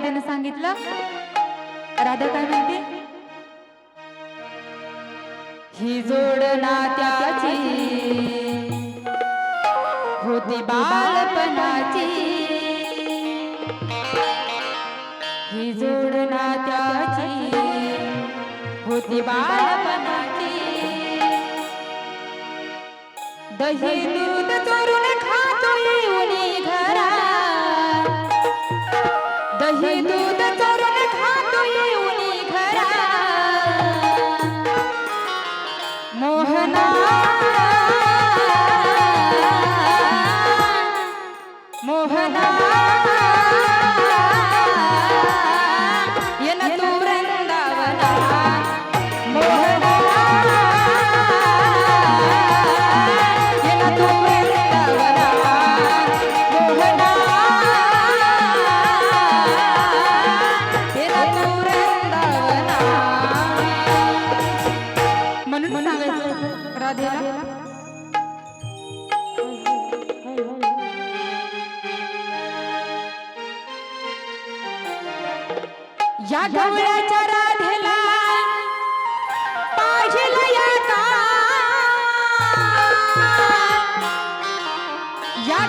राधेनं सांगितलं. राधा काय म्हणते? ही जोड नात्याची होती बालपणाची. ही जोड नात्याची होती बालपणाची. दही दूध चोरून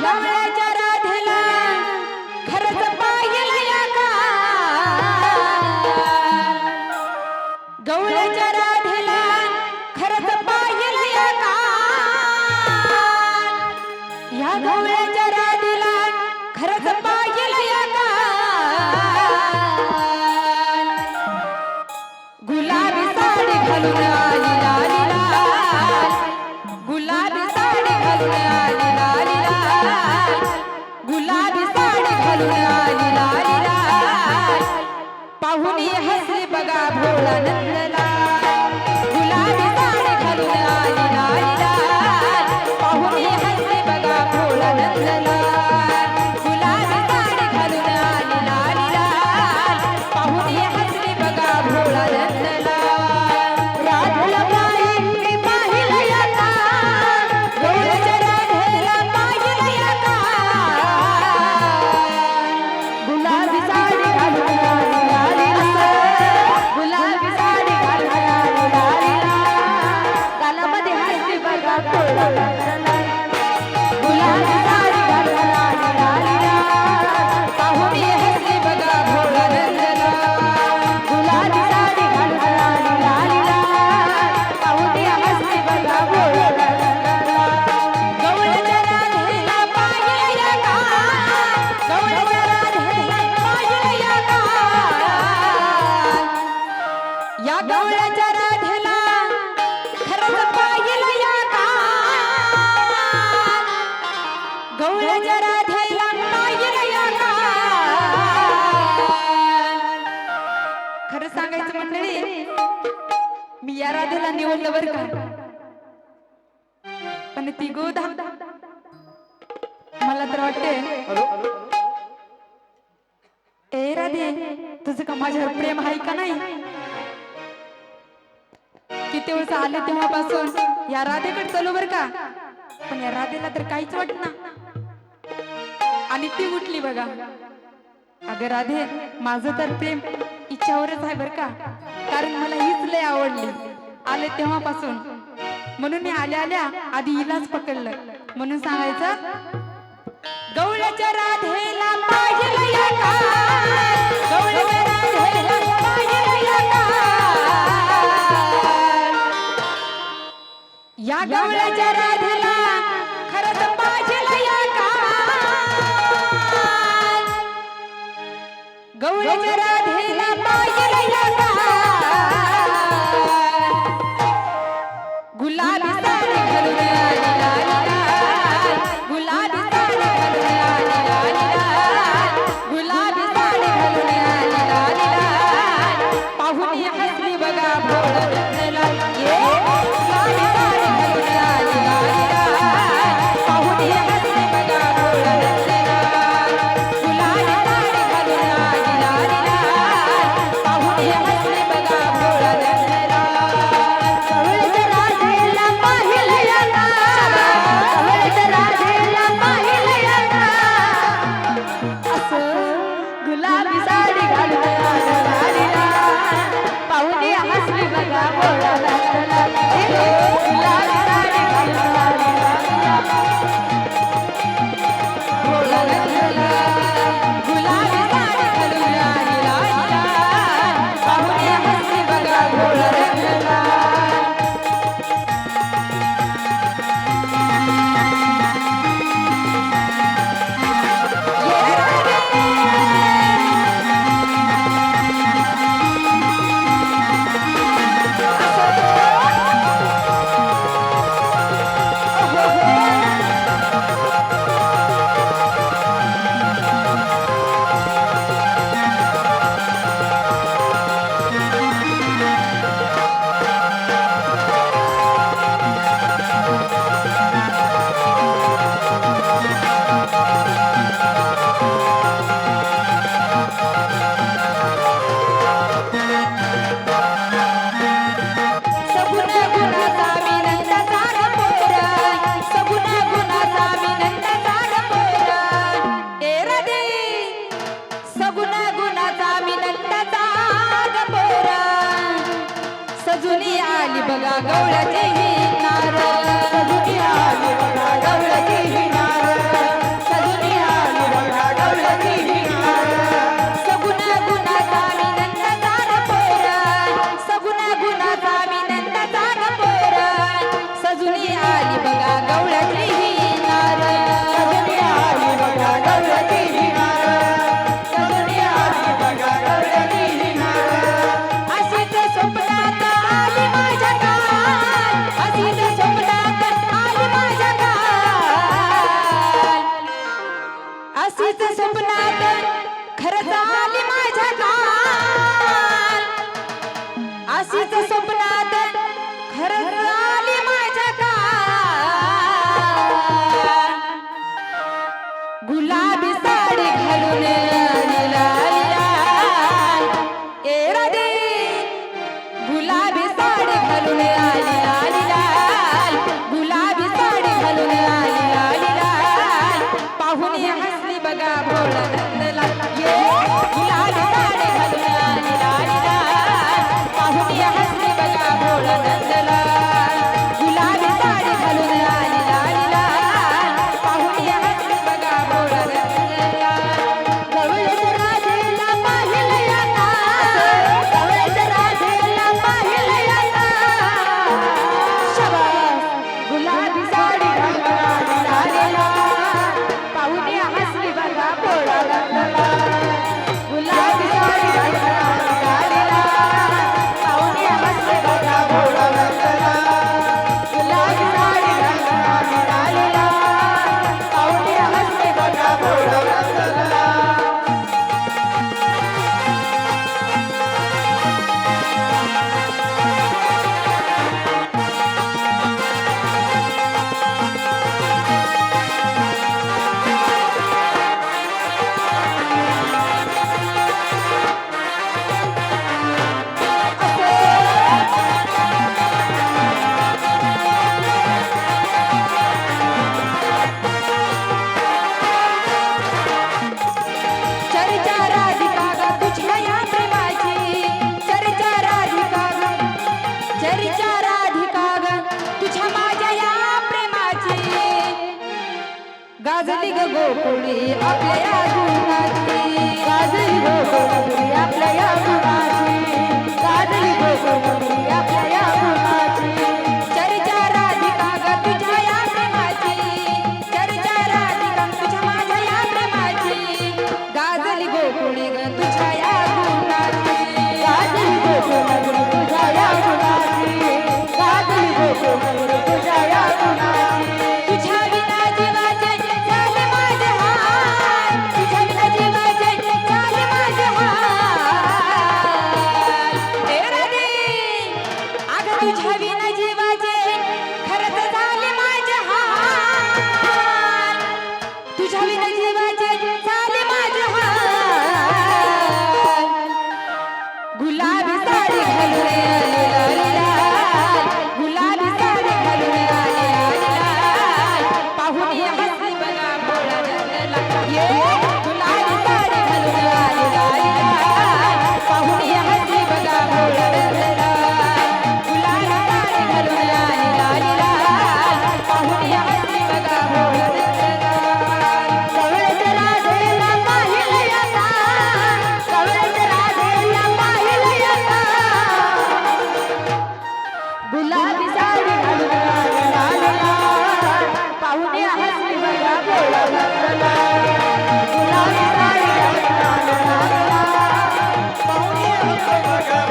Yeah. la la la la सांगायचं मंडळी मी या राधेला निवडलं बर का? पण ती गो मला तर वाटते ए राधे तुझं का माझ्यावर प्रेम आहे का नाही? किती वर्ष आले तेव्हापासून या राधेकडे चालू बर का? पण या राधेला तर काहीच वाटत ना. आणि ती उठली बघा. अगं राधे माझं तर प्रेम इच्छावरच आहे बरं का? कारण मला हीच लय आवडली. आले तेव्हापासून. म्हणून मी आल्या आल्या आधी हिलाच पकडलं. म्हणून सांगायचं गवळ्याच्या राधेला या गवळ्याच्या राधेला खरंच गवळ्याच्या করে गवळ्याच्या तुझ्या स्वप्नात खरं झाली माझ्या काल अशीच स्वप्नात खरं झाली माझ्या काल गुलाबी साडी घालून गुलाबी साडी घालून आली लाल गाजली ग गोकुळी आपल्या या गुणाची गाजली गोकुळी आपल्या या गुणाची गाजली गोकुळी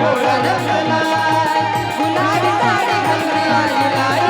भोळा गुलाबी साडी घालून आली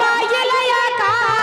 সবাই এলাকা